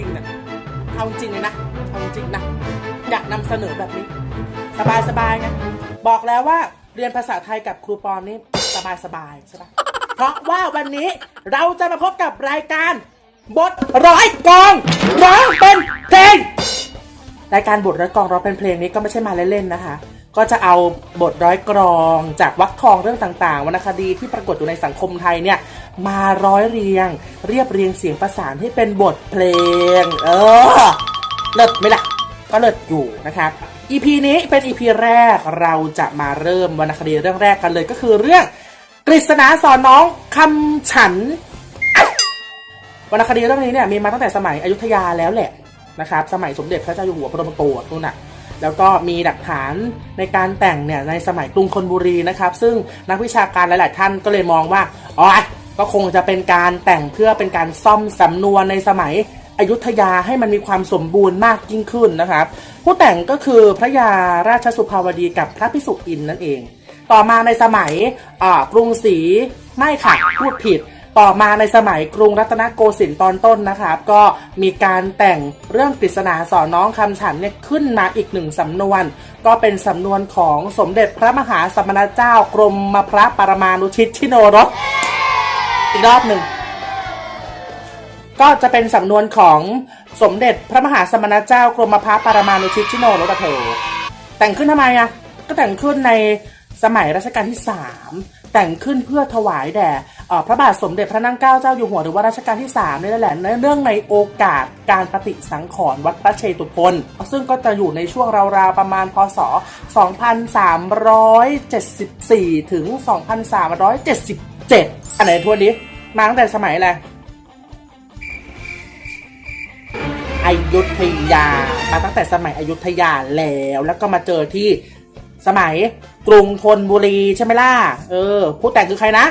ริงๆนี่ยเอาจริงเลยนะเอาจริงนะอยากนำเสนอแบบนี้ สบายสบายๆไงบอกแล้วว่าเรียนภาษาไทยกับครูปอนนี่สบายสบายๆใช่ปะเพราะว่าวันนี้เราจะมาพบกับรายการบทร้อยกองร้องเป็นเพลงรายการบทร้อยกองร้องเป็นเพลงนี้ก็ไม่ใช่มาเล่นๆนะคะ ก็จะเอาบทร้อยกรองจากวรรคทองเรื่องต่างๆวรรณคดีที่ปรากฏอยู่ในสังคมไทยเนี่ยมาร้อยเรียง เรียบเรียงเสียงประสานให้เป็นบทเพลง เออ เลิศไหมล่ะ ก็เลิศอยู่นะครับ EP นี้เป็น EP แรกเราจะมาเริ่มวรรณคดีเรื่องแรกกันเลยก็คือเรื่องกฤษณาสอนน้องคำฉันวรรณคดีเรื่องนี้เนี่ยมีมาตั้งแต่สมัยอยุธยาแล้วแหละนะครับ สมัยสมเด็จพระเจ้าอยู่หัวพระบรมโกศนู่นน่ะ แล้วก็มีหลักฐานในการแต่งเนี่ยในสมัยกรุงธนบุรีนะครับ ซึ่งนักวิชาการหลาย ๆ ท่านก็เลยมองว่าอ๋อก็คงจะเป็นการแต่งเพื่อเป็นการซ่อมสำนวนในสมัยอยุธยาให้มันมีความสมบูรณ์มากยิ่งขึ้นนะครับ ผู้แต่งก็คือพระยาราชสุภาวดีกับพระพิสุอินนั่นเอง ต่อมาในสมัยกรุงศรีไม่ค่ะพูดผิด ต่อมาในสมัยกรุงรัตนโกสินทร์ตอนต้นนะครับ ก็มีการแต่งเรื่องปริศนาสอนน้องคำฉันเนี่ยขึ้นมาอีกหนึ่งสำนวน ก็เป็นสำนวนของสมเด็จพระมหาสมณเจ้ากรมมพระปรมานุชิตชิโนรสอีกรอบหนึ่งก็จะเป็นสำนวนของสมเด็จพระมหาสมณเจ้ากรมพระปรมานุชิตชิโนรสเถอแต่งขึ้นทำไมอะก็แต่งขึ้นในสมัยรัชกาลที่3 แต่งขึ้นเพื่อถวายแด่พระบาทสมเด็จพระนั่งเกล้าเจ้าอยู่หัวหรือว่ารัชกาลที่3นี่แหละเนื่องในโอกาสการปฏิสังขรณ์วัดพระเชตุพนซึ่งก็จะอยู่ในช่วงราวๆประมาณพศ 2374 ถึง 2377 อันไหนทวนนี้มาตั้งแต่สมัยอะไรอยุธยา มาตั้งแต่สมัยอยุธยาแล้ว แล้วก็มาเจอที่ สมัยกรุงธนบุรีใช่ไหมล่ะ เออ ผู้แต่งคือใครนะ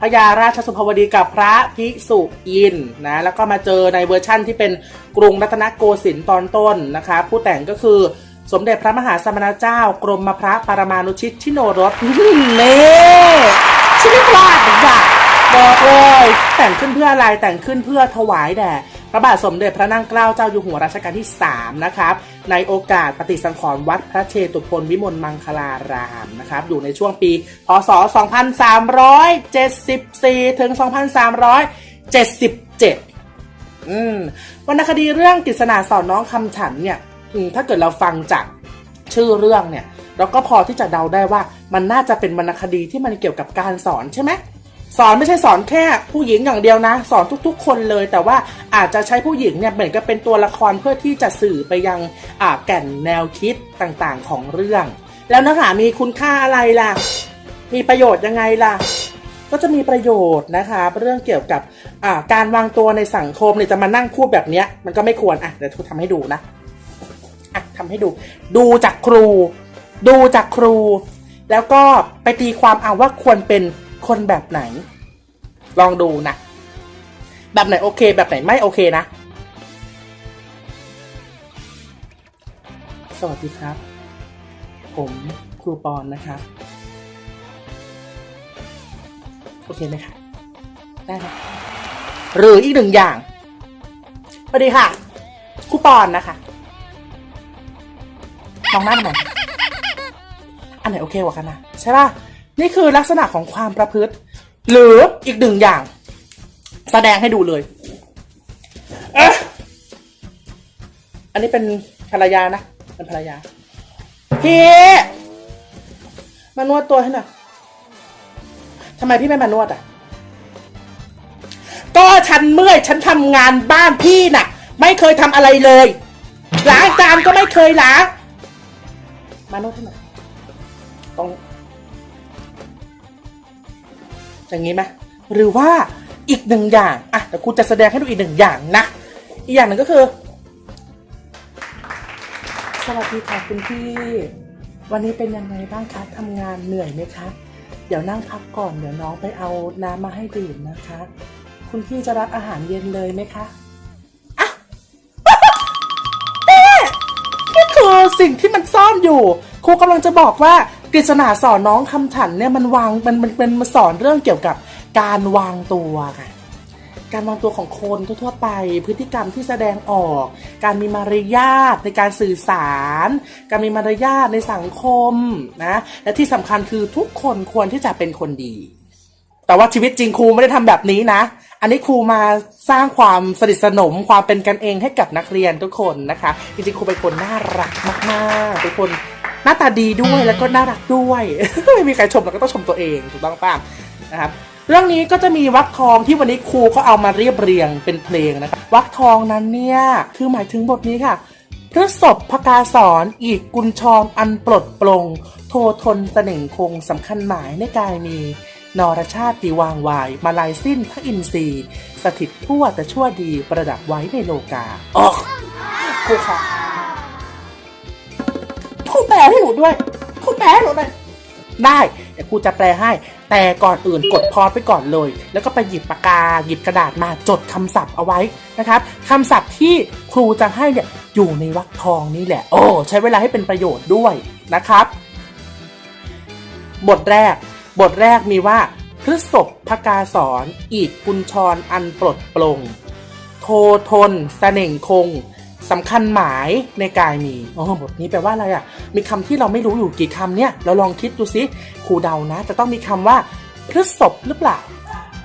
พระยาราชสุภวดีกับพระพิสุอินนะ แล้วก็มาเจอในเวอร์ชั่นที่เป็นกรุงรัตนโกสินทร์ตอนต้นนะคะ ผู้แต่งก็คือสมเด็จพระมหาสมณเจ้า กรมพระปรมานุชิตชิโนรสเน่ชิไม่พลาดเหมือนกันบอกเลยแต่งขึ้นเพื่ออะไรแต่งขึ้นเพื่อถวายแด่ ระบาทสมเด็จพระนั่งเกล้าเจ้าอยู่หัวรัชกาลที่ 3 นะครับ ในโอกาสปฏิสังขรณ์วัดพระเชตุพนวิมลมังคลารามนะครับ อยู่ในช่วงปี พศ 2374 ถึง 2377 อืมวรรณคดีเรื่องกฤษณาสอนน้องคำฉันเนี่ยถ้าเกิดเราฟังจากชื่อเรื่องเนี่ย เราก็พอที่จะเดาได้ว่ามันน่าจะเป็นวรรณคดีที่มันเกี่ยวกับการสอนใช่ไหม สอนไม่ใช่สอนแค่ผู้หญิงอย่างเดียวนะ สอนทุกๆ คนเลย แต่ว่าอาจจะใช้ผู้หญิงเนี่ยเหมือนกับเป็นตัวละครเพื่อที่จะสื่อไปยังอ่าแก่นแนวคิดต่างๆของเรื่อง แล้วเนื้อหามีคุณค่าอะไรล่ะ มีประโยชน์ยังไงล่ะ ก็จะมีประโยชน์นะคะ เรื่องเกี่ยวกับอ่าการวางตัวในสังคมเนี่ยจะมานั่งพูดแบบเนี้ยมันก็ไม่ควรอะเดี๋ยวทูทำให้ดูนะอะทำให้ดู ดูจากครู ดูจากครู แล้วก็ไปตีความเอาว่าควรเป็น คนแบบไหน ลองดูนะ แบบไหนโอเค แบบไหนไม่โอเคนะ สวัสดีครับ ผมครูปอนนะครับ โอเคไหมคะได้ไหมหรืออีกหนึ่งอย่างสวัสดีค่ะครูปอนนะคะมองหน้าทำไมอันไหนโอเคกว่ากันนะใช่ป่ะ นี่คือลักษณะของความประพฤติ หรืออีกหนึ่งอย่าง แสดงให้ดูเลยเอ๊ะอันนี้เป็นภรรยานะ เป็นภรรยา พี่มานวดตัวให้หน่อยทำไมพี่ไม่มานวดอะ ก็ฉันเมื่อยฉันทำงานบ้านพี่น่ะ ไม่เคยทำอะไรเลย ล้างจานก็ไม่เคยล้าง มานวดให้หน่อย อย่างนี้ไหมหรือว่าอีกหนึ่งอย่างอะเดี๋ยวครูจะแสดงให้ดูอีกหนึ่งอย่างนะ อีกอย่างหนึ่งก็คือ สวัสดีค่ะคุณพี่ วันนี้เป็นยังไงบ้างคะทำงานเหนื่อยไหมคะ เดี๋ยวนั่งพักก่อน เดี๋ยวน้องไปเอาน้ำมาให้ดื่มนะคะ คุณพี่จะรับอาหารเย็นเลยไหมคะอะนี่คือสิ่งที่มันซ่อนอยู่ ครูกำลังจะบอกว่า กฤษณาสอนน้องคำฉันเนี่ยมันวางมันมันเป็นมาสอนเรื่องเกี่ยวกับการวางตัวค่ะการวางตัวของคนทั่วๆไป พฤติกรรมที่แสดงออก การมีมารยาทในการสื่อสาร การมีมารยาทในสังคมนะและที่สำคัญคือทุกคนควรที่จะเป็นคนดี แต่ว่าชีวิตจริงครูไม่ได้ทำแบบนี้นะ อันนี้ครูมาสร้างความสนิทสนมความเป็นกันเองให้กับนักเรียนทุกคนนะคะ จริงๆครูเป็นคนน่ารักมากๆเป็นคน หน้าตาดีด้วยแล้วก็น่ารักด้วยไม่มีใครชมเราก็ต้องชมตัวเองถูกต้องป่ะนะครับเรื่องนี้ก็จะมีวักทองที่วันนี้ครูก็เอามาเรียบเรียงเป็นเพลงนะครับวักทองนั้นเนี่ยคือหมายถึงบทนี้ค่ะพระศพพกาสอนอีกกุญชรอันปลดปลง โททนเสน่งคงสำคัญหมายในกายมี นรชาติตีวางวาย มาลายสิ้นพระอินทรีย์สถิตทั่วแต่ชั่วดีประดับไว้ในโลกาออกครูค่ะครูแป ลให้หนูด้วยครูแปลให้หนูหน่อยได้เดี๋ยวครูจะแปลให้ แต่ก่อนอื่นกดพอไปก่อนเลย แล้วก็ไปหยิบปากกาหยิบกระดาษมาจดคำศัพท์เอาไว้นะครับคำศัพท์ที่ครูจะให้เนี่ยอยู่ในวรรคทองนี่แหละ โอ้ใช้เวลาให้เป็นประโยชน์ด้วยนะครับ บทแรก บทแรกมีว่าพฤษภพกาสอนอีกกุญชรอันปลดปลง โททนเสน่งคง สำคัญหมายในกายมีอ๋อบทนี้แปลว่าอะไรอะ มีคำที่เราไม่รู้อยู่กี่คำเนี่ย เราลองคิดดูสิครูเดานะ จะต้องมีคำว่าพฤษภหรือเปล่า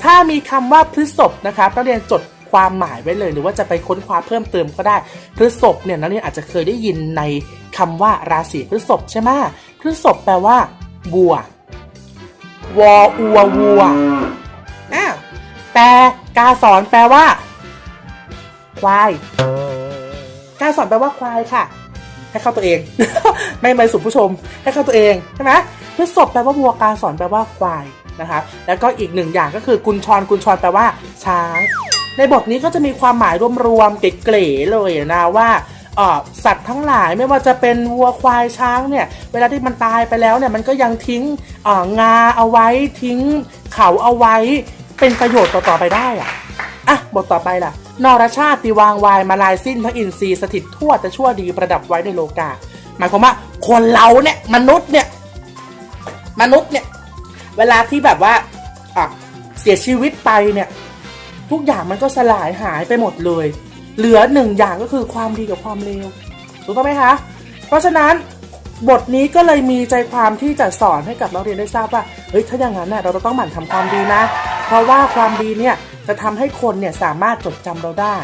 ถ้ามีคำว่าพฤษภนะครับนักเรียนจดความหมายไว้เลย หรือว่าจะไปค้นคว้าเพิ่มเติมก็ได้ พฤษภเนี่ยนักเรียนอาจจะเคยได้ยินในคำว่าราศีพฤษภใช่ไหมพฤษภแปลว่าบัววออัววัวอ้าวแต่กาสอนแปลว่าควาย กาสอนแปลว่าควายค่ะ ให้เข้าตัวเอง ไม่ไม่สุผู้ชม ให้เข้าตัวเองใช่ไหมพฤษภแปลว่าวัวกาสอนแปลว่าควายนะครับแล้วก็อีกหนึ่งอย่างก็คือกุญชรกุญชรแปลว่า ช้าง ในบทนี้ก็จะมีความหมายรวมๆเก๋ๆเลยนะว่าสัตว์ทั้งหลายไม่ว่าจะเป็นวัวควายช้างเนี่ยเวลาที่มันตายไปแล้วเนี่ยมันก็ยังทิ้งงาเอาไว้ทิ้งเขาเอาไว้เป็นประโยชน์ต่อๆไปได้อะ อะบทต่อไปล่ะ นรชาติวางวายมาลายสิ้นพระอินทรีย์สถิตทั่วแต่ชั่วดีประดับไว้ในโลกา หมายความว่าคนเราเนี่ยมนุษย์เนี่ยมนุษย์เนี่ยเวลาที่แบบว่าอะเสียชีวิตไปเนี่ย ทุกอย่างมันก็สลายหายไปหมดเลย เหลือหนึ่งอย่างก็คือความดีกับความเลวถูกต้องไหมคะ เพราะฉะนั้น บทนี้ก็เลยมีใจความที่จะสอนให้กับนักเรียนได้ทราบว่า เฮ้ย ถ้าอย่างนั้นน่ะเราต้องหมั่นทำความดีนะ เพราะว่าความดีเนี่ยจะทำให้คนเนี่ยสามารถจดจำเราได้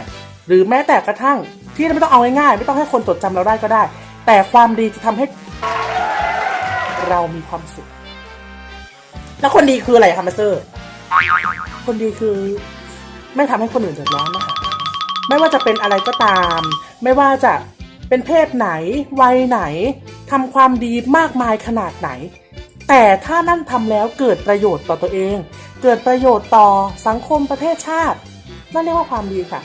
หรือแม้แต่กระทั่งที่ไม่ต้องเอาง่ายๆ ไม่ต้องให้คนจดจำเราได้ก็ได้ แต่ความดีจะทำให้ เรามีความสุข แล้วคนดีคืออะไรคะมาสเตอร์ คนดีคือ ไม่ทำให้คนอื่นเดือดร้อนนะคะไม่ว่าจะเป็นอะไรก็ตาม ไม่ว่าจะเป็นเพศไหน วัยไหน ทำความดีมากมายขนาดไหน แต่ถ้านั่นทำแล้วเกิดประโยชน์ต่อตัวเอง เกิดประโยชน์ต่อสังคมประเทศชาติ นั่นเรียกว่าความดีค่ะ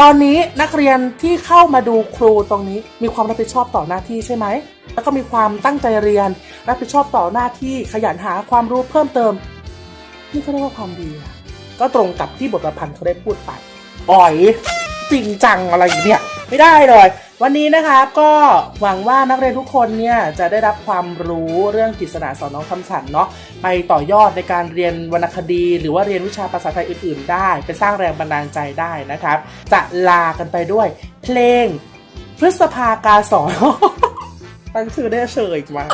ตอนนี้นักเรียนที่เข้ามาดูครูตรงนี้ มีความรับผิดชอบต่อหน้าที่ใช่ไหม แล้วก็มีความตั้งใจเรียน รับผิดชอบต่อหน้าที่ขยันหาความรู้เพิ่มเติม นี่ก็เรียกว่าความดีค่ะก็ตรงกับที่บทประพันธ์เขาได้พูดไปอ่อยจริงจังอะไรอย่างเนี่ย ไม่ได้เลย วันนี้นะคะก็หวังว่านักเรียนทุกคนเนี่ยจะได้รับความรู้เรื่องกิษณาสอนน้องคำฉันเนาะไปต่อยอดในการเรียนวรรณคดี หรือว่าเรียนวิชาภาษาไทยอื่น ๆ ได้ ไปสร้างแรงบันดาลใจได้นะครับ จะลากันไปด้วย เพลงพฤษภากาสอนตั้งชื่อได้เฉยมา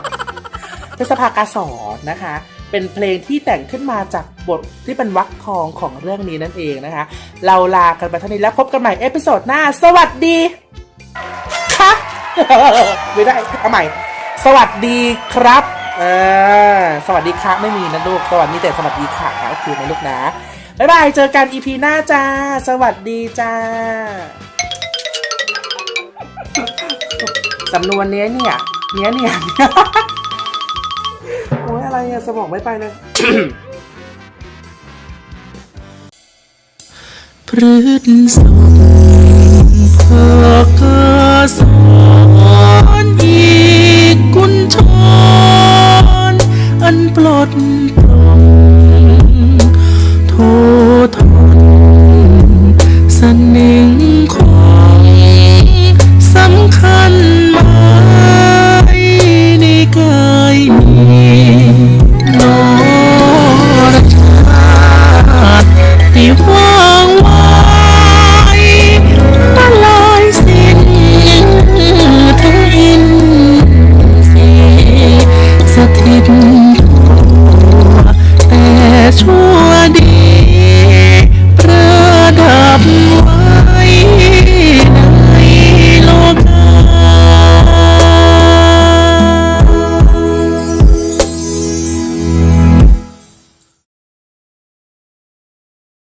พฤษภากาสอนนะคะเป็นเพลงที่แต่งขึ้นมาจากบทที่เป็นวรรคทองของเรื่องนี้นั่นเองนะคะ เราลากันไปเท่านี้แล้วพบกันใหม่เอพิโซดหน้า สวัสดีค่ะ ไม่ได้เอาใหม่ สวัสดีครับเออสวัสดีครับไม่มีนะลูกสวัสดีแต่สวัสดีค่ะโอเคไหมลูกนะบ๊ายบายเจอกันอีพีหน้าจ้า สวัสดีจ้าสำนวนเนี้ยเนี่ยเนี้ยเนี่ยโอ้ยอะไรอะสมองไม่ไปเลยพฤษสอนพก สอนอีกกุญชรอันปลด ช่ว